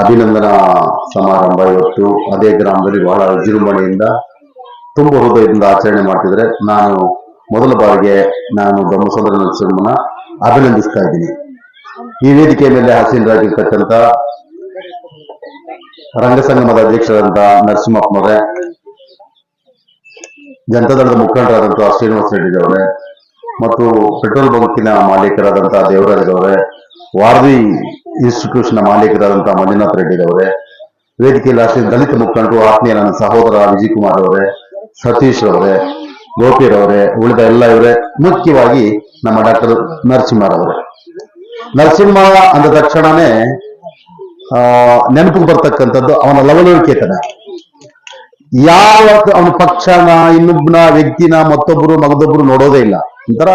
ಅಭಿನಂದನಾ ಸಮಾರಂಭ ಇವತ್ತು. ಅದೇ ಗ್ರಾಮದಲ್ಲಿ ಬಹಳ ವಿಜೃಂಭಣೆಯಿಂದ ತುಂಬ ಹೃದಯದಿಂದ ಆಚರಣೆ ಮಾಡ್ತಿದ್ರೆ ನಾನು ಮೊದಲ ಬಾರಿಗೆ ನಾನು ಬ್ರಹ್ಮಸಂದ್ರ ನರಸಿಂಹನ ಅಭಿನಂದಿಸ್ತಾ ಇದ್ದೀನಿ. ಈ ವೇದಿಕೆ ಮೇಲೆ ಹಾಸೀನರಾಗಿರ್ತಕ್ಕಂಥ ರಂಗಸಂಗಮದ ಅಧ್ಯಕ್ಷರಾದಂತಹ ನರಸಿಂಹಪ್ಪನವರೇ, ಜನತಾದಳದ ಮುಖಂಡರಾದಂತಹ ಶ್ರೀನಿವಾಸ ರೆಡ್ಡಿಯವರೇ ಮತ್ತು ಪೆಟ್ರೋಲ್ ಬಂಕಿನ ಮಾಲೀಕರಾದಂತಹ ದೇವರಾಜ್ ಅವರೇ ವಾರದಿ ಇನ್ಸ್ಟಿಟ್ಯೂಷನ್ ಮಾಲೀಕರಾದಂತಹ ಮಂಜುನಾಥ್ ರೆಡ್ಡಿ ಅವರೇ ವೇದಿಕೆಯಲ್ಲಿ ದಲಿತ ಮುಖಂಡರು ಆತ್ಮೀಯ ನನ್ನ ಸಹೋದರ ವಿಜಯ್ ಕುಮಾರ್ ಅವರೇ ಸತೀಶ್ ಅವರೇ ಗೋಪಿರವರೇ ಉಳಿದ ಎಲ್ಲ ಇವರೇ, ಮುಖ್ಯವಾಗಿ ನಮ್ಮ ಡಾಕ್ಟರ್ ನರಸಿಂಹರವರೇ ನರಸಿಂಹ ಅಂದ ತಕ್ಷಣನೇ ನೆನಪಿಗೆ ಬರ್ತಕ್ಕಂಥದ್ದು ಅವನ ಲವಲವಿಕೆತನ ಯಾವ ಅವನ ಪಕ್ಷನ, ಇನ್ನೊಬ್ಬನ ವ್ಯಕ್ತಿನ ಮತ್ತೊಬ್ಬರು ಮಗದೊಬ್ಬರು ನೋಡೋದೇ ಇಲ್ಲ. ಒಂಥರ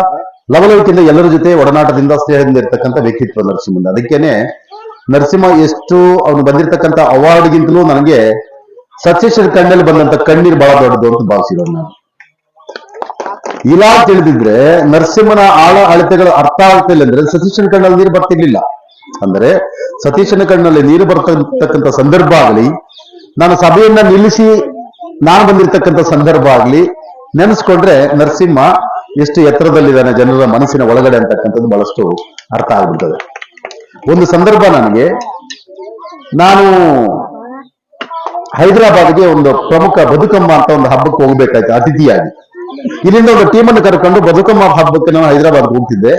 ಲವಲವಿಕೆಯಿಂದ ಎಲ್ಲರ ಜೊತೆ ಒಡನಾಟದಿಂದ ಸ್ನೇಹದಿಂದ ಇರ್ತಕ್ಕಂಥ ವ್ಯಕ್ತಿತ್ವ ನರಸಿಂಹನ. ಅದಕ್ಕೇನೆ ನರಸಿಂಹ ಎಷ್ಟು ಅವನು ಬಂದಿರತಕ್ಕಂಥ ಅವಾರ್ಡ್ಗಿಂತಲೂ ನನಗೆ ಸತ್ಯೇಶ್ವರ ಕಣ್ಣಲ್ಲಿ ಬಂದಂತ ಕಣ್ಣೀರು ಬಹಳ ದೊಡ್ಡದು ಅಂತ ಭಾವಿಸಿದ್ರು ನಾನು. ಇಲ್ಲ ತಿಳಿದಿದ್ರೆ ನರಸಿಂಹನ ಆಳ ಅಳತೆಗಳು ಅರ್ಥ ಆಗ್ತಿಲ್ಲ ಅಂದ್ರೆ ಸತೀಶನ ಕಣ್ಣಲ್ಲಿ ನೀರು ಬರ್ತಿರ್ಲಿಲ್ಲ. ಅಂದ್ರೆ ಸತೀಶನ ಕಣ್ಣಲ್ಲಿ ನೀರು ಬರ್ತಕ್ಕಂಥ ಸಂದರ್ಭ ಆಗಲಿ, ನಾನು ಸಭೆಯನ್ನ ನಿಲ್ಲಿಸಿ ನಾನು ಬಂದಿರತಕ್ಕಂಥ ಸಂದರ್ಭ ಆಗ್ಲಿ, ನೆನೆಸ್ಕೊಂಡ್ರೆ ನರಸಿಂಹ ಎಷ್ಟು ಎತ್ತರದಲ್ಲಿದ್ದಾನೆ ಜನರ ಮನಸ್ಸಿನ ಒಳಗಡೆ ಅಂತಕ್ಕಂಥದ್ದು ಬಹಳಷ್ಟು ಅರ್ಥ ಆಗ್ಬಿಡ್ತದೆ. ಒಂದು ಸಂದರ್ಭ ನನಗೆ, ನಾನು ಹೈದರಾಬಾದ್ಗೆ ಒಂದು ಪ್ರಮುಖ ಬದುಕಮ್ಮ ಅಂತ ಒಂದು ಹಬ್ಬಕ್ಕೆ ಹೋಗ್ಬೇಕಾಯ್ತು, ಅತಿಥಿಯಾಗಿ. ಇಲ್ಲಿಂದ ಒಂದು ಟೀಮನ್ನು ಕರ್ಕೊಂಡು ಬದುಕಮ್ಮ ಹಬ್ಬಕ್ಕೆ ನಾವು ಹೈದರಾಬಾದ್ ಹೋಗ್ತಿದ್ದೆ.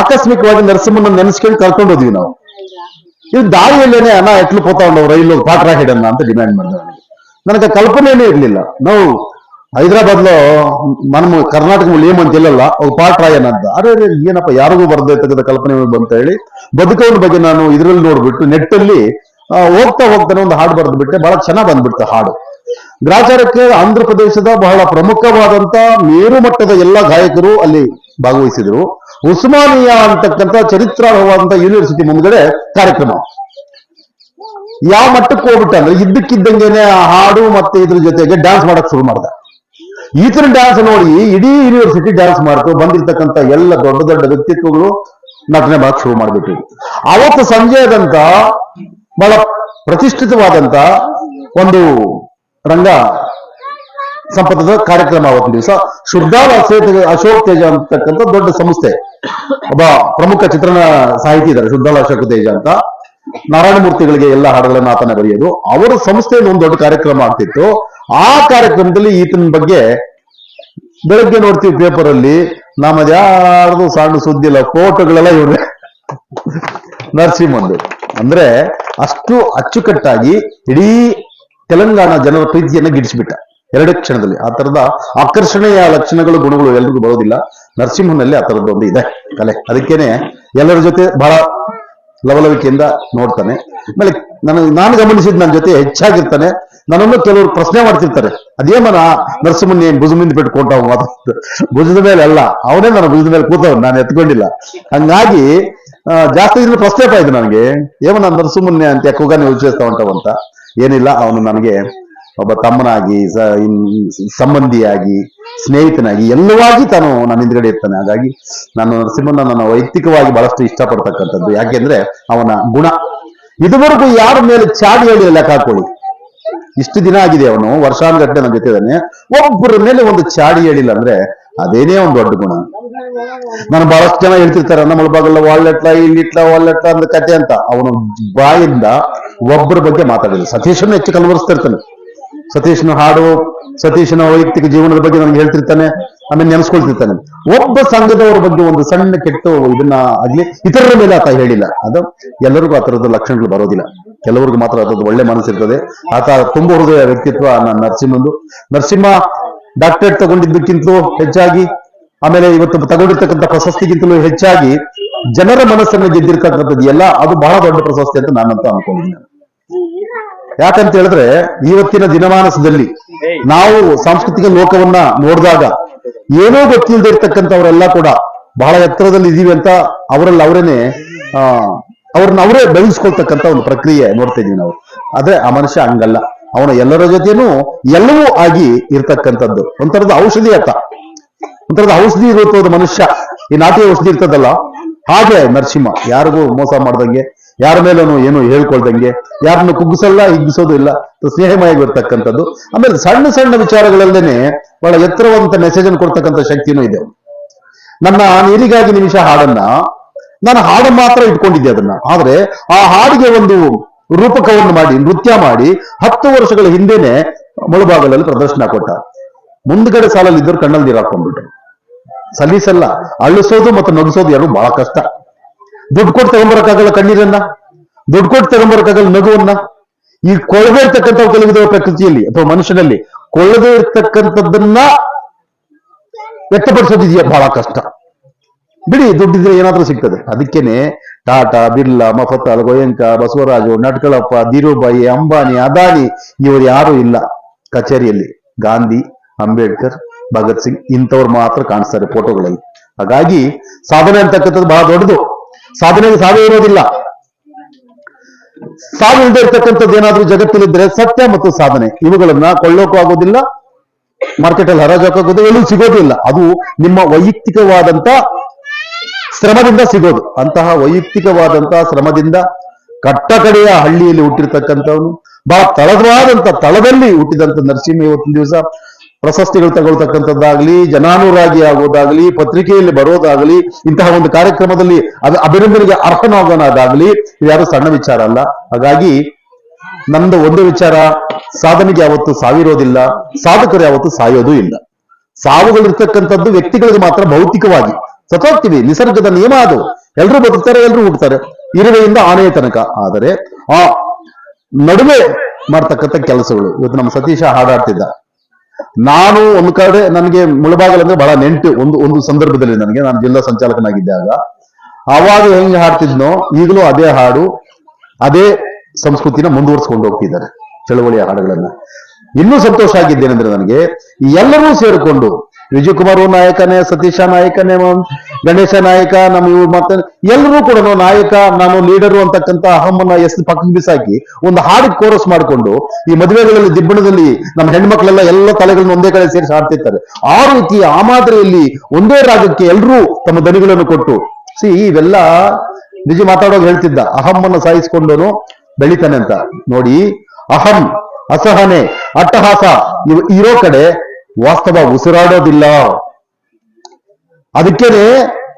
ಆಕಸ್ಮಿಕವಾಗಿ ನರಸಿಂಹನ ನೆನೆಸ್ಕೊಂಡು ಕರ್ಕೊಂಡು ಹೋದ್ವಿ ನಾವು. ಇದು ದಾರಿಯಲ್ಲೇನೆ ಅಣ್ಣ ಎಟ್ಲು ಪೋತಾ ಉಂಡವ್ ರೈಲು ಪಾಟ್ರಾ ಹಿಡನ್ನ ಅಂತ ಡಿಮ್ಯಾಂಡ್ ಮಾಡಿದ ನನಗೆ ಕಲ್ಪನೆನೇ ಇರ್ಲಿಲ್ಲ. ನಾವು ಹೈದರಾಬಾದ್ లో మనం ಕರ್ನಾಟಕ ಏಮಂತ ಇಲ್ಲಲ್ಲ ఒక ಪಾಠ ರಾಯನಂತ ಅರೆ ಅರೆ, ಏನಪ್ಪ ಯಾರಿಗೂ ಬರ್ದೇ ಇರ್ತಕ್ಕಂಥ ಕಲ್ಪನೆ ಬಂತ ಹೇಳಿ ಬದುಕವನ ಬಗ್ಗೆ ನಾನು ಇದ್ರಲ್ಲಿ ನೋಡ್ಬಿಟ್ಟು ನೆಟ್ ಅಲ್ಲಿ ಆ, ಹೋಗ್ತಾ ಹೋಗ್ತಾನೆ ಒಂದು ಹಾಡು ಬರೆದು ಬಿಟ್ಟೆ ಬಹಳ ಚೆನ್ನಾಗ್ ಬಂದ್ಬಿಡ್ತು ಹಾಡು ಗ್ರಾಚಾರಕ್ಕೆ ಆಂಧ್ರ ಪ್ರದೇಶದ ಬಹಳ ಪ್ರಮುಖವಾದಂತ ಮೇರು ಮಟ್ಟದ ಎಲ್ಲ ಗಾಯಕರು ಅಲ್ಲಿ ಭಾಗವಹಿಸಿದ್ರು ಉಸ್ಮಾನಿಯಾ ಅಂತಕ್ಕಂಥ ಚರಿತ್ರಾರ್ಹವಾದಂತ ಯೂನಿವರ್ಸಿಟಿ ಮುಂದ್ಗಡೆ ಕಾರ್ಯಕ್ರಮ ಯಾವ ಮಟ್ಟಕ್ಕೆ ಹೋಗ್ಬಿಟ್ಟ ಅಂದ್ರೆ ಇದ್ದಕ್ಕಿದ್ದಂಗೆನೆ ಆ ಹಾಡು ಮತ್ತೆ ಇದ್ರ ಜೊತೆಗೆ ಡ್ಯಾನ್ಸ್ ಮಾಡಕ್ ಶುರು ಮಾಡ್ದ ಈತನ ಡ್ಯಾನ್ಸ್ ನೋಡಿ ಇಡೀ ಯೂನಿವರ್ಸಿಟಿ ಡ್ಯಾನ್ಸ್ ಮಾಡ್ತು ಬಂದಿರ್ತಕ್ಕಂಥ ಎಲ್ಲ ದೊಡ್ಡ ದೊಡ್ಡ ವ್ಯಕ್ತಿತ್ವಗಳು ನಟನೆ ಮಾಡಕ್ ಶುರು ಮಾಡ್ಬಿಟ್ರು. ಅವತ್ತು ಸಂಜೆದಂತ ಬಹಳ ಪ್ರತಿಷ್ಠಿತವಾದಂತ ಒಂದು ರಂಗ ಸಂಪದದ ಕಾರ್ಯಕ್ರಮ ಅವತ್ತಿನ ದಿವಸ. ಶುದ್ಧಾಲ ಅಶೋಕ್ ತೇಜ ಅಂತಕ್ಕಂಥ ದೊಡ್ಡ ಸಂಸ್ಥೆ. ಒಬ್ಬ ಪ್ರಮುಖ ಚಿತ್ರಣ ಸಾಹಿತಿ ಇದ್ದಾರೆ ಶುದ್ಧಾಲ ಅಶೋಕ್ ತೇಜ ಅಂತ. ನಾರಾಯಣ ಮೂರ್ತಿಗಳಿಗೆ ಎಲ್ಲ ಹಾಡುಗಳನ್ನ ಆತನ ಬರೆಯೋದು. ಅವರ ಸಂಸ್ಥೆಯಲ್ಲಿ ಒಂದು ದೊಡ್ಡ ಕಾರ್ಯಕ್ರಮ ಆಗ್ತಿತ್ತು. ಆ ಕಾರ್ಯಕ್ರಮದಲ್ಲಿ ಈತನ ಬಗ್ಗೆ ಬೆಳಗ್ಗೆ ನೋಡ್ತೀವಿ ಪೇಪರ್ ಅಲ್ಲಿ ನಮ್ಮದು ಯಾರ್ದು ಸಣ್ಣ ಸುದ್ದಿ ಇಲ್ಲ ಫೋಟೋಗಳೆಲ್ಲ ಇವ್ರೆ ನರಸಿಂಹಂದು. ಅಂದ್ರೆ ಅಷ್ಟು ಅಚ್ಚುಕಟ್ಟಾಗಿ ಇಡೀ ತೆಲಂಗಾಣ ಜನರ ಪ್ರೀತಿಯನ್ನ ಗಿಡಿಸ್ಬಿಟ್ಟ. ಎರಡು ಕ್ಷಣದಲ್ಲಿ ಆ ತರದ ಆಕರ್ಷಣೆಯ ಲಕ್ಷಣಗಳು, ಗುಣಗಳು ಎಲ್ರಿಗೂ ಬರೋದಿಲ್ಲ. ನರಸಿಂಹನಲ್ಲಿ ಆ ತರದ್ದು ಒಂದು ಇದೆ ಕಲೆ. ಅದಕ್ಕೇನೆ ಎಲ್ಲರ ಜೊತೆ ಬಹಳ ಲವಲವಿಕೆಯಿಂದ ನೋಡ್ತಾನೆ. ಆಮೇಲೆ ನಾನು ನಾನು ಗಮನಿಸಿದ ನನ್ನ ಜೊತೆ ಹೆಚ್ಚಾಗಿರ್ತಾನೆ. ನನ್ನನ್ನು ಕೆಲವರು ಪ್ರಶ್ನೆ ಮಾಡ್ತಿರ್ತಾರೆ. ಅದೇಮನ ನರಸಿಂಹನ್ ಏನ್ ಭುಜ ಕೊಟ್ಟವ ಮಾತು ಭುಜದ ಮೇಲೆ ಅಲ್ಲ, ಅವನೇ ನನ್ನ ಭುಜದ ಮೇಲೆ ಕೂತವ್ ನಾನು ಎತ್ಕೊಂಡಿಲ್ಲ. ಹಂಗಾಗಿ ಜಾಸ್ತಿ ದಿನ ಪ್ರಶ್ನೆ ಪಾಯ್ತು ನನಗೆ. ಏಮನ ನರಸಿಂಹನ್ನೇ ಅಂತ ಯಾಕೋಗಾನೆ ಯೋಚಿಸ್ತಾ ಹೊಂಟವಂತ ಏನಿಲ್ಲ, ಅವನು ನನಗೆ ಒಬ್ಬ ತಮ್ಮನಾಗಿ ಸಂಬಂಧಿಯಾಗಿ ಸ್ನೇಹಿತನಾಗಿ ಎಲ್ಲವಾಗಿ ತಾನು ನನ್ನ ಹಿಂದ್ಗಡೆ ಇರ್ತಾನೆ. ಹಾಗಾಗಿ ನಾನು ನರಸಿಂಹನ ನಾನು ವೈಯಕ್ತಿಕವಾಗಿ ಬಹಳಷ್ಟು ಇಷ್ಟಪಡ್ತಕ್ಕಂಥದ್ದು. ಯಾಕೆಂದ್ರೆ ಅವನ ಗುಣ. ಇದುವರೆಗೂ ಯಾರ ಮೇಲೆ ಚಾಡಿ ಹೇಳಿ ಲೆಕ್ಕ ಇಷ್ಟು ದಿನ ಆಗಿದೆ ಅವನು, ವರ್ಷಾನುಗಟ್ಟಲೆ ನನ್ನ ಜೊತೆ ಇದ್ದಾನೆ ಒಬ್ಬರ ಮೇಲೆ ಒಂದು ಚಾಡಿ ಹೇಳಿಲ್ಲ ಅಂದ್ರೆ ಅದೇನೇ ಒಂದು ದೊಡ್ಡ ಗುಣ. ನಾನು ಬಹಳಷ್ಟು ಜನ ಹೇಳ್ತಿರ್ತಾರೆ ನಮ್ಮ ಮುಳಬಾಗಲ್ಲ ಒಳ್ಳೆಟ್ಲ ಇಲ್ಲಿಟ್ಲ ಒಳ್ಳೆಟ್ಲ ಅಂತ ಕತೆ ಅಂತ. ಅವನು ಬಾಯಿಂದ ಒಬ್ಬರ ಬಗ್ಗೆ ಮಾತಾಡಿಲ್ಲ. ಸತೀಶನ್ನು ಹೆಚ್ಚು ಕಲವರಿಸ್ತಿರ್ತಾನೆ ಸತೀಶ್ನ ಹಾಡು ಸತೀಶನ ವೈಯಕ್ತಿಕ ಜೀವನದ ಬಗ್ಗೆ ನನಗೆ ಹೇಳ್ತಿರ್ತಾನೆ, ಆಮೇಲೆ ನೆನೆಸ್ಕೊಳ್ತಿರ್ತಾನೆ. ಒಬ್ಬ ಸಂಘದವರ ಬಗ್ಗೆ ಒಂದು ಸಣ್ಣ ಕೆಟ್ಟ ಇದನ್ನ ಆಗ್ಲಿ, ಇತರರ ಮೇಲೆ ಆತ ಹೇಳಿಲ್ಲ. ಅದು ಎಲ್ಲರಿಗೂ ಆ ತರದ ಲಕ್ಷಣಗಳು ಬರೋದಿಲ್ಲ. ಕೆಲವರಿಗೂ ಮಾತ್ರ ಅದ್ರದ್ದು ಒಳ್ಳೆ ಮನಸ್ಸಿರ್ತದೆ. ಆತ ತುಂಬ ಹೃದಯ ವ್ಯಕ್ತಿತ್ವ ನನ್ನ ನರಸಿಂಹಂದು. ನರಸಿಂಹ ಡಾಕ್ಟರೇಟ್ ತಗೊಂಡಿದ್ದಕ್ಕಿಂತಲೂ ಹೆಚ್ಚಾಗಿ, ಆಮೇಲೆ ಇವತ್ತು ತಗೊಂಡಿರ್ತಕ್ಕಂಥ ಪ್ರಶಸ್ತಿಗಿಂತಲೂ ಹೆಚ್ಚಾಗಿ ಜನರ ಮನಸ್ಸನ್ನು ಗೆದ್ದಿರ್ತಕ್ಕಂಥದ್ದು ಎಲ್ಲ, ಅದು ಬಹಳ ದೊಡ್ಡ ಪ್ರಶಸ್ತಿ ಅಂತ ನಾನಂತೂ ಅನ್ಕೊಂಡಿದ್ದೀನಿ. ಯಾಕಂತ ಹೇಳಿದ್ರೆ ಇವತ್ತಿನ ದಿನಮಾನಸದಲ್ಲಿ ನಾವು ಸಾಂಸ್ಕೃತಿಕ ಲೋಕವನ್ನ ನೋಡಿದಾಗ ಏನೋ ಗೊತ್ತಿಲ್ಲದೆ ಇರ್ತಕ್ಕಂಥವರೆಲ್ಲ ಕೂಡ ಬಹಳ ಎತ್ತರದಲ್ಲಿ ಇದೀವಿ ಅಂತ ಅವರಲ್ಲಿ ಅವರೇನೆ ಆ ಅವ್ರನ್ನ ಅವರೇ ಬೆಳೆಸ್ಕೊಳ್ತಕ್ಕಂಥ ಒಂದು ಪ್ರಕ್ರಿಯೆ ನೋಡ್ತಾ ಇದೀವಿ ನಾವು. ಆದ್ರೆ ಆ ಮನುಷ್ಯ ಹಂಗಲ್ಲ. ಅವನ ಎಲ್ಲರ ಜೊತೆನೂ ಎಲ್ಲವೂ ಆಗಿ ಇರ್ತಕ್ಕಂಥದ್ದು. ಒಂಥರದ ಔಷಧಿ ಅತ್ತ ಒಂಥರದ ಔಷಧಿ ರೂಪದ ಮನುಷ್ಯ. ಈ ನಾಟಿ ಔಷಧಿ ಇರ್ತದಲ್ಲ? ಹಾಗೆ ನರಸಿಂಹ. ಯಾರಿಗೂ ಮೋಸ ಮಾಡ್ದಂಗೆ ಯಾರ ಮೇಲೂ ಏನು ಹೇಳ್ಕೊಳ್ದಂಗೆ, ಯಾರನ್ನು ಕುಗ್ಗಿಸಲ್ಲ, ಹಿಗ್ಗಿಸೋದು ಇಲ್ಲ. ಸ್ನೇಹಮಯವಾಗಿರ್ತಕ್ಕಂಥದ್ದು. ಆಮೇಲೆ ಸಣ್ಣ ಸಣ್ಣ ವಿಚಾರಗಳಲ್ಲೇನೆ ಬಹಳ ಎತ್ತರವಂತ ಮೆಸೇಜ್ ಅನ್ನು ಕೊಡ್ತಕ್ಕಂಥ ಶಕ್ತಿನೂ ಇದೆ. ನನ್ನ ನೀರಿಗಾಗಿ ನಿಮಿಷ ಹಾಡನ್ನ, ನಾನು ಹಾಡು ಮಾತ್ರ ಇಟ್ಕೊಂಡಿದ್ದೆ ಅದನ್ನ. ಆದ್ರೆ ಆ ಹಾಡಿಗೆ ಒಂದು ರೂಪಕವನ್ನು ಮಾಡಿ, ನೃತ್ಯ ಮಾಡಿ, ಹತ್ತು ವರ್ಷಗಳ ಹಿಂದೆನೆ ಮುಳುಭಾಗದಲ್ಲಿ ಪ್ರದರ್ಶನ ಕೊಟ್ಟ. ಮುಂದ್ಗಡೆ ಸಾಲಲ್ಲಿ ಇದ್ದವ್ರು ಕಣ್ಣಲ್ಲಿ ನೀರು ಹಾಕೊಂಡ್ಬಿಟ್ರು ಸಲ್ಲಿಸಲ್ಲ ಅಳಿಸೋದು ಮತ್ತು ನಗಿಸೋದು ಎರಡು ಬಹಳ ಕಷ್ಟ. ದುಡ್ಡು ಕೊಟ್ಟು ತಗೊಂಬರಕ್ಕಾಗಲ್ಲ ಕಣ್ಣೀರನ್ನ? ದುಡ್ಡು ಕೊಟ್ಟು ತಗೊಂಬರಕ್ಕಾಗಲ್ಲ ನಗುವನ್ನ? ಈ ಕೊಳ್ಳದೆ ಇರ್ತಕ್ಕಂಥ ಕೆಲವಿದ ಪ್ರಕೃತಿಯಲ್ಲಿ ಅಥವಾ ಮನುಷ್ಯನಲ್ಲಿ. ಕೊಳ್ಳದೇ ಇರ್ತಕ್ಕಂಥದ್ದನ್ನ ವ್ಯಕ್ತಪಡಿಸೋದಿದೆಯಾ? ಬಹಳ ಕಷ್ಟ. ಬಿಡಿ, ದುಡ್ಡಿದ್ರೆ ಏನಾದ್ರೂ ಸಿಗ್ತದೆ. ಅದಕ್ಕೇನೆ ಟಾಟಾ, ಬಿರ್ಲಾ ಮಫತಾಲ್ ಗೋಯಂಕ, ಬಸವರಾಜು, ನಟ್ಕಳಪ್ಪ, ಧೀರುಬಾಯಿ, ಅಂಬಾನಿ, ಅದಾನಿ ಇವರು ಯಾರು ಇಲ್ಲ. ಕಚೇರಿಯಲ್ಲಿ ಗಾಂಧಿ, ಅಂಬೇಡ್ಕರ್, ಭಗತ್ ಸಿಂಗ್ ಇಂಥವ್ರು ಮಾತ್ರ ಕಾಣಿಸ್ತಾರೆ ಫೋಟೋಗಳಲ್ಲಿ. ಹಾಗಾಗಿ ಸಾಧನೆ ಅಂತಕ್ಕಂಥದ್ದು ಬಹಳ ದೊಡ್ಡದು. ಸಾಧನೆಗೆ ಸಾವೇ ಇರೋದಿಲ್ಲ. ಸಾವಿಲ್ಲದೆ ಇರ್ತಕ್ಕಂಥದ್ದು ಏನಾದ್ರೂ ಜಗತ್ತಲ್ಲಿದ್ರೆ ಸತ್ಯ ಮತ್ತು ಸಾಧನೆ, ಇವುಗಳನ್ನ ಕೊಳ್ಳೋಕು ಆಗೋದಿಲ್ಲ ಮಾರ್ಕೆಟ್ ಅಲ್ಲಿ ಹರಾಜಾಕೋದು ಎಲ್ಲೂ ಸಿಗೋದಿಲ್ಲ. ಅದು ನಿಮ್ಮ ವೈಯಕ್ತಿಕವಾದಂತ ಶ್ರಮದಿಂದ ಸಿಗೋದು. ಅಂತಹ ವೈಯಕ್ತಿಕವಾದಂತಹ ಶ್ರಮದಿಂದ ಕಟ್ಟಕಡೆಯ ಹಳ್ಳಿಯಲ್ಲಿ ಹುಟ್ಟಿರ್ತಕ್ಕಂಥವನು ಬಹಳ ತಳದವಾದಂತ ತಳದಲ್ಲಿ ಹುಟ್ಟಿದಂತ ನರಸಿಂಹ ಇವತ್ತಿನ ದಿವಸ ಪ್ರಶಸ್ತಿಗಳು ತಗೊಳ್ತಕ್ಕಂಥದ್ದಾಗ್ಲಿ, ಜನಾನುರಾಗಿ ಆಗೋದಾಗ್ಲಿ, ಪತ್ರಿಕೆಯಲ್ಲಿ ಬರೋದಾಗ್ಲಿ, ಇಂತಹ ಒಂದು ಕಾರ್ಯಕ್ರಮದಲ್ಲಿ ಅದು ಅಭಿನಂದನೆಗೆ ಅರ್ಹನಾಗೋನಾದಾಗಲಿ ಇದ್ಯಾರು ಸಣ್ಣ ವಿಚಾರ ಅಲ್ಲ. ಹಾಗಾಗಿ ನಂದು ಒಂದು ವಿಚಾರ, ಸಾಧನೆಗೆ ಯಾವತ್ತು ಸಾವಿರೋದಿಲ್ಲ, ಸಾಧಕರು ಯಾವತ್ತು ಸಾಯೋದು ಇಲ್ಲ. ಸಾವುಗಳಿರ್ತಕ್ಕಂಥದ್ದು ವ್ಯಕ್ತಿಗಳಿಗೆ ಮಾತ್ರ ಭೌತಿಕವಾಗಿ. ಸತೋಗ್ತೀವಿ ನಿಸರ್ಗದ ನಿಯಮ ಅದು. ಎಲ್ಲರೂ ಬದುಕ್ತಾರೆ ಎಲ್ಲರೂ ಹುಡ್ತಾರೆ ಇರುವೆಯಿಂದ ಆನೆಯ ತನಕ. ಆದರೆ ಆ ನಡುವೆ ಮಾಡ್ತಕ್ಕಂಥ ಕೆಲಸಗಳು. ಇವತ್ತು ನಮ್ಮ ಸತೀಶ ಹಾಡಾಡ್ತಿದ್ದ. ನಾನು ಒಂದು ಕಡೆ ನನಗೆ ಮುಳಬಾಗಲ್ ಅಂದ್ರೆ ಬಹಳ ನೆಂಟು, ಒಂದು ಒಂದು ಸಂದರ್ಭದಲ್ಲಿ ನನಗೆ, ನಾನು ಜಿಲ್ಲಾ ಸಂಚಾಲಕನಾಗಿದ್ದಾಗ. ಆವಾಗ ಹೆಂಗೆ ಹಾಡ್ತಿದ್ನೋ, ಈಗಲೂ ಅದೇ ಹಾಡು, ಅದೇ ಸಂಸ್ಕೃತಿನ ಮುಂದುವರಿಸ್ಕೊಂಡು ಹೋಗ್ತಿದ್ದಾರೆ, ಚಳವಳಿಯ ಹಾಡುಗಳನ್ನ. ಇನ್ನೂ ಸಂತೋಷ ಆಗಿದ್ದೇನೆಂದ್ರೆ ನನಗೆ, ಎಲ್ಲರೂ ಸೇರಿಕೊಂಡು ವಿಜಯಕುಮಾರ್ ನಾಯಕನೇ, ಸತೀಶ ನಾಯಕನೇ ಗಣೇಶ ನಾಯಕ, ನಮ್ಮ ಇವ್ರು ಮತ್ತೆ ಎಲ್ಲರೂ ಕೂಡ ನಾಯಕ, ನಾನು ಲೀಡರು ಅಂತಕ್ಕಂತ ಅಹಮ್ಮನ್ನ ಎಸ್ ಪಕ್ಕಕ್ಕೆ ಬಿಸಾಕಿ ಒಂದು ಹಾಡು ಕೋರಸ್ ಮಾಡಿಕೊಂಡು ಈ ಮದುವೆಗಳಲ್ಲಿ, ದಿಬ್ಬಣದಲ್ಲಿ ನಮ್ಮ ಹೆಣ್ಮಕ್ಳೆಲ್ಲ ಎಲ್ಲ ತಲೆಗಳನ್ನ ಒಂದೇ ಕಡೆ ಸೇರಿಸಿ ಹಾಡ್ತಿರ್ತಾರೆ. ಆ ರೀತಿ ಆ ಮಾದರಿಯಲ್ಲಿ ಒಂದೇ ರಾಗಕ್ಕೆ ಎಲ್ಲರೂ ತಮ್ಮ ದನಿಗಳನ್ನು ಕೊಟ್ಟು, ಸಿ, ಇವೆಲ್ಲ ನಿಜ ಮಾತಾಡೋದು ಹೇಳ್ತಿದ್ದ. ಅಹಮ್ಮನ್ನು ಸಾಯಿಸಿಕೊಂಡನು ಬೆಳಿತಾನೆ ಅಂತ. ನೋಡಿ, ಅಹಂ, ಅಸಹನೆ, ಅಟ್ಟಹಾಸ ಇರೋ ಕಡೆ ವಾಸ್ತವ ಉಸಿರಾಡೋದಿಲ್ಲ. ಅದಕ್ಕೇನೆ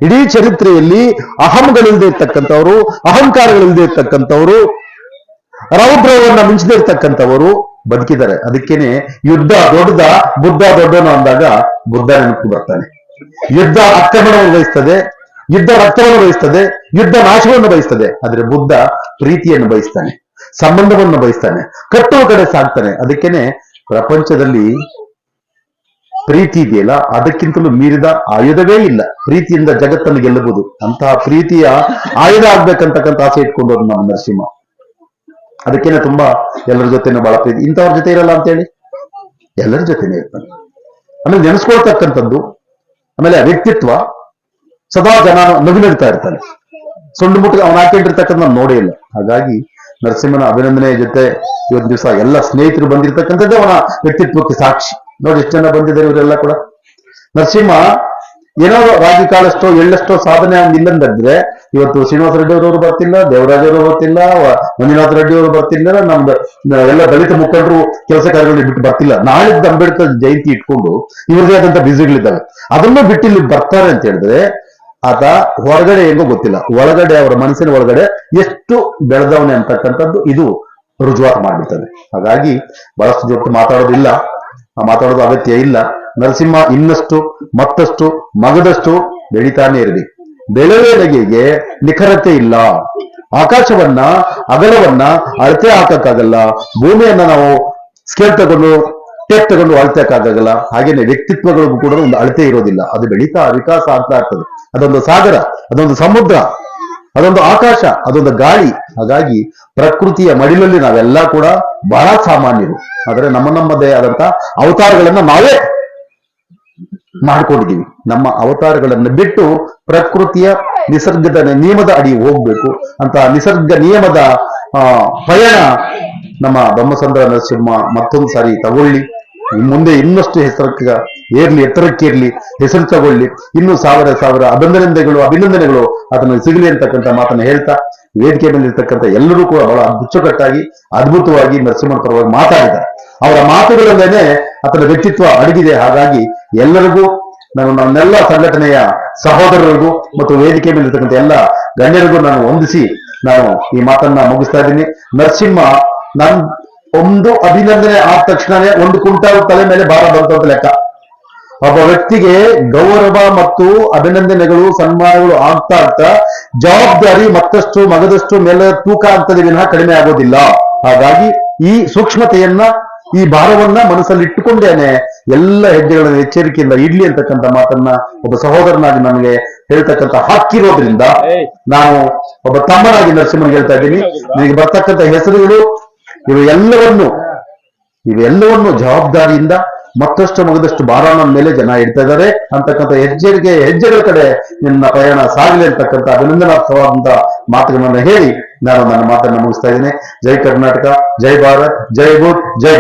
ಇಡೀ ಚರಿತ್ರೆಯಲ್ಲಿ ಅಹಂಗಳಿಲ್ಲದೆ ಇರ್ತಕ್ಕಂಥವ್ರು ಅಹಂಕಾರಗಳಿಲ್ಲದೆ ಇರ್ತಕ್ಕಂಥವ್ರು, ರೌದ್ರವನ್ನ ಮಿಂಚದೇ ಇರ್ತಕ್ಕಂಥವರು ಬದುಕಿದ್ದಾರೆ. ಅದಕ್ಕೇನೆ ಯುದ್ಧ ದೊಡ್ಡದ, ಬುದ್ಧ ದೊಡ್ಡನು ಅಂದಾಗ ಬುದ್ಧ ನೆನಪು ಬರ್ತಾನೆ ಯುದ್ಧ ಆಕ್ರಮಣವನ್ನು ಬಯಸ್ತದೆ, ಯುದ್ಧ ರಕ್ತವನ್ನು ಬಯಸ್ತದೆ, ಯುದ್ಧ ನಾಶವನ್ನು ಬಯಸ್ತದೆ. ಆದ್ರೆ ಬುದ್ಧ ಪ್ರೀತಿಯನ್ನು ಬಯಸ್ತಾನೆ, ಸಂಬಂಧವನ್ನು ಬಯಸ್ತಾನೆ, ಕಟ್ಟುವ ಕಡೆ ಸಾಕ್ತಾನೆ. ಅದಕ್ಕೇನೆ ಪ್ರಪಂಚದಲ್ಲಿ ಪ್ರೀತಿ ಇದೆಯಲ್ಲ, ಅದಕ್ಕಿಂತಲೂ ಮೀರಿದ ಆಯುಧವೇ ಇಲ್ಲ. ಪ್ರೀತಿಯಿಂದ ಜಗತ್ತನ್ನು ಗೆಲ್ಲಬಹುದು. ಅಂತಹ ಪ್ರೀತಿಯ ಆಯುಧ ಆಗ್ಬೇಕಂತಕ್ಕಂಥ ಆಸೆ ಇಟ್ಕೊಂಡವ್ರು ನಮ್ಮ ನರಸಿಂಹ. ಅದಕ್ಕೇನೆ ತುಂಬಾ ಎಲ್ಲರ ಜೊತೆನೂ ಬಹಳ ಪ್ರೀತಿ. ಇಂಥವ್ರ ಜೊತೆ ಇರಲ್ಲ ಅಂತೇಳಿ? ಎಲ್ಲರ ಜೊತೆನೇ ಇರ್ತಾನೆ. ಆಮೇಲೆ ನೆನೆಸ್ಕೊಳ್ತಕ್ಕಂಥದ್ದು, ಆಮೇಲೆ ವ್ಯಕ್ತಿತ್ವ, ಸದಾ ಜನ ನಗು ನಗ್ತಾ ಇರ್ತಾನೆ. ಸೊಂಡು ಮುಟ್ಟಿಗೆ ಅವನ ಹಾಕೊಂಡಿರ್ತಕ್ಕಂಥ ನೋಡೇ ಇಲ್ಲ. ಹಾಗಾಗಿ ನರಸಿಂಹನ ಅಭಿನಂದನೆಯ ಜೊತೆ ಇವತ್ತು ದಿವಸ ಎಲ್ಲ ಸ್ನೇಹಿತರು ಬಂದಿರತಕ್ಕಂಥದ್ದೇ ಅವನ ವ್ಯಕ್ತಿತ್ವಕ್ಕೆ ಸಾಕ್ಷಿ. ನೋಡಿ ಎಷ್ಟು ಜನ ಬಂದಿದ್ದಾರೆ ಇವರೆಲ್ಲ ಕೂಡ. ನರಸಿಂಹ, ಏನೋ ರಾಗಿ ಕಾಳಷ್ಟೋ, ಎಳ್ಳಷ್ಟೋ ಸಾಧನೆ ಇಲ್ಲಂದ್ರೆ ಇವತ್ತು ಶ್ರೀನಿವಾಸ ರೆಡ್ಡಿ ಅವರವರು ಬರ್ತಿಲ್ಲ, ದೇವರಾಜ್ ಅವರು ಬರ್ತಿಲ್ಲ ಮಂಜುನಾಥ ರೆಡ್ಡಿ ಅವರು ಬರ್ತಿಲ್ಲ, ನಮ್ದು ಎಲ್ಲ ದಲಿತ ಮುಖಂಡರು ಕೆಲಸ ಕಾರ್ಯಗಳಿಗೆ ಬಿಟ್ಟು ಬರ್ತಿಲ್ಲ. ನಾಳಿದ್ದು ಅಂಬೇಡ್ಕರ್ ಜಯಂತಿ ಇಟ್ಕೊಂಡು ಇವ್ರದೇ ಆದಂತ ಬಿಸಿಗಳಿದ್ದಾವೆ ಅದನ್ನು ಬಿಟ್ಟು ಇಲ್ಲಿ ಬರ್ತಾರೆ ಅಂತ ಹೇಳಿದ್ರೆ, ಆತ ಹೊರಗಡೆ ಹೆಂಗೋ ಗೊತ್ತಿಲ್ಲ. ಒಳಗಡೆ, ಅವರ ಮನಸ್ಸಿನ ಒಳಗಡೆ ಎಷ್ಟು ಬೆಳೆದವನೆ ಅಂತಕ್ಕಂಥದ್ದು ಇದು ರುಜುವಾತು ಮಾಡಿರ್ತದೆ ಹಾಗಾಗಿ ಬಹಳಷ್ಟು ಜೊತೆ ಮಾತಾಡೋದಿಲ್ಲ. ಮಾತಾಡೋದು ಅಗತ್ಯ ಇಲ್ಲ. ನರಸಿಂಹ ಇನ್ನಷ್ಟು, ಮತ್ತಷ್ಟು, ಮಗದಷ್ಟು ಬೆಳಿತಾನೆ ಇರಲಿ. ಬೆಳವಣಿಗೆಗೆ ನಿಖರತೆ ಇಲ್ಲ. ಆಕಾಶವನ್ನ, ಅಗಲವನ್ನ ಅಳತೆ ಹಾಕಕ್ಕಾಗಲ್ಲ. ಭೂಮಿಯನ್ನ ನಾವು ಸ್ಕೇಲ್ ತಗೊಂಡು ಟೇಪ್ ತಗೊಂಡು ಅಳತೆಕ್ಕಾಗಲ್ಲ. ಹಾಗೇನೆ ವ್ಯಕ್ತಿತ್ವಗಳಿಗೂ ಕೂಡ ಒಂದು ಅಳತೆ ಇರೋದಿಲ್ಲ. ಅದು ಬೆಳೀತಾ ವಿಕಾಸ ಆಗ್ತಾ ಇರ್ತದೆ. ಅದೊಂದು ಸಾಗರ, ಅದೊಂದು ಸಮುದ್ರ. ಅದೊಂದು ಆಕಾಶ, ಅದೊಂದು ಗಾಳಿ. ಹಾಗಾಗಿ ಪ್ರಕೃತಿಯ ಮಡಿಲಲ್ಲಿ ನಾವೆಲ್ಲ ಕೂಡ ಬಹಳ ಸಾಮಾನ್ಯರು. ಆದರೆ ನಮ್ಮ ನಮ್ಮದೇ ಆದಂತ ಅವತಾರಗಳನ್ನ ನಾವೇ ಮಾಡ್ಕೊಂಡಿದ್ದೀವಿ ನಮ್ಮ ಅವತಾರಗಳನ್ನು ಬಿಟ್ಟು ಪ್ರಕೃತಿಯ ನಿಸರ್ಗದ ನಿಯಮದ ಅಡಿ ಹೋಗ್ಬೇಕು ಅಂತ ನಿಸರ್ಗ ನಿಯಮದ ಪಯಣ ನಮ್ಮ ಬ್ರಹ್ಮಸಂದ್ರ ನರಸಿಂಹ ಮತ್ತೊಂದು ಸಾರಿ ತಗೊಳ್ಳಿ ಮುಂದೆ ಇನ್ನಷ್ಟು ಹೆಸರಕ್ಕೆ ಏರ್ಲಿ ಎತ್ತರಕ್ಕೇರ್ಲಿ ಹೆಸರು ತಗೊಳ್ಳಿ. ಇನ್ನು ಸಾವಿರ ಸಾವಿರ ಅಭಿನಂದನೆಗಳು ಅಭಿನಂದನೆಗಳು ಅದನ್ನು ಸಿಗಲಿ ಅಂತಕ್ಕಂಥ ಮಾತನ್ನ ಹೇಳ್ತಾ, ವೇದಿಕೆ ಮೇಲೆ ಇರ್ತಕ್ಕಂಥ ಎಲ್ಲರೂ ಕೂಡ ಬಹಳ ಅಚ್ಚುಕಟ್ಟಾಗಿ, ಅದ್ಭುತವಾಗಿ, ನರಸಿಂಹನ ಪರವಾಗಿ ಮಾತಾಡಿದ್ದಾರೆ. ಅವರ ಮಾತುಗಳಲ್ಲೇನೆ ಅದರ ವ್ಯಕ್ತಿತ್ವ ಅಡಗಿದೆ. ಹಾಗಾಗಿ ಎಲ್ಲರಿಗೂ ನಾನು ನನ್ನೆಲ್ಲ ಸಂಘಟನೆಯ ಸಹೋದರರಿಗೂ ಮತ್ತು ವೇದಿಕೆ ಮೇಲೆ ಇರ್ತಕ್ಕಂಥ ಎಲ್ಲ ಗಣ್ಯರಿಗೂ ನಾನು ಹೊಂದಿಸಿ ನಾನು ಈ ಮಾತನ್ನ ಮುಗಿಸ್ತಾ ಇದ್ದೀನಿ. ನರಸಿಂಹ, ನನ್ ಒಂದು ಅಭಿನಂದನೆ ಆದ ತಕ್ಷಣನೇ ಒಂದು ಕುಂಟಾಲ್ ತಲೆ ಮೇಲೆ ಭಾರ ಬಂತು ಲೆಕ್ಕ. ಒಬ್ಬ ವ್ಯಕ್ತಿಗೆ ಗೌರವ ಮತ್ತು ಅಭಿನಂದನೆಗಳು ಸನ್ಮಾನಗಳು ಆಗ್ತಾ ಆಗ್ತಾ ಜವಾಬ್ದಾರಿ ಮತ್ತಷ್ಟು ಮಗದಷ್ಟು ಮೇಲೆ ತೂಕ ಆಗ್ತದೆ ವಿನಃ ಕಡಿಮೆ ಆಗೋದಿಲ್ಲ. ಹಾಗಾಗಿ ಈ ಸೂಕ್ಷ್ಮತೆಯನ್ನ ಈ ಭಾರವನ್ನ ಮನಸ್ಸಲ್ಲಿ ಇಟ್ಟುಕೊಂಡೇನೆ ಎಲ್ಲ ಹೆಜ್ಜೆಗಳನ್ನು ಎಚ್ಚರಿಕೆಯಿಂದ ಇಡ್ಲಿ ಅಂತಕ್ಕಂಥ ಮಾತನ್ನ ಒಬ್ಬ ಸಹೋದರನಾಗಿ ನನಗೆ ಹೇಳ್ತಕ್ಕಂಥ ಹಾಕಿರೋದ್ರಿಂದ ನಾನು ಒಬ್ಬ ತಮ್ಮನಾಗಿ ನರಸಿಂಹನಿಗೆ ಹೇಳ್ತಾ ಇದ್ದೀನಿ. ನಿಮಗೆ ಬರ್ತಕ್ಕಂಥ ಹೆಸರುಗಳು ಇವೆಲ್ಲವನ್ನು ಇವೆಲ್ಲವನ್ನು ಜವಾಬ್ದಾರಿಯಿಂದ ಮತ್ತಷ್ಟು ಮಗದಷ್ಟು ಭಾರ ನಮ್ಮ ಮೇಲೆ ಜನ ಇಡ್ತಾ ಇದ್ದಾರೆ. ಅಂತಕ್ಕಂಥ ಹೆಜ್ಜೆಗೆ ಹೆಜ್ಜೆಗಳ ಕಡೆ ನಿನ್ನ ಪ್ರಯಾಣ ಸಾಗಲಿ ಅಂತಕ್ಕಂಥ ಅಭಿನಂದನಾರ್ಥವಾದಂತಹ ಮಾತುಗಳನ್ನು ಹೇಳಿ ನಾನು ನನ್ನ ಮಾತನ್ನು ಮುಗಿಸ್ತಾ ಇದ್ದೀನಿ. ಜೈ ಕರ್ನಾಟಕ, ಜೈ ಭಾರತ್, ಜೈ ಭೂತ್, ಜೈ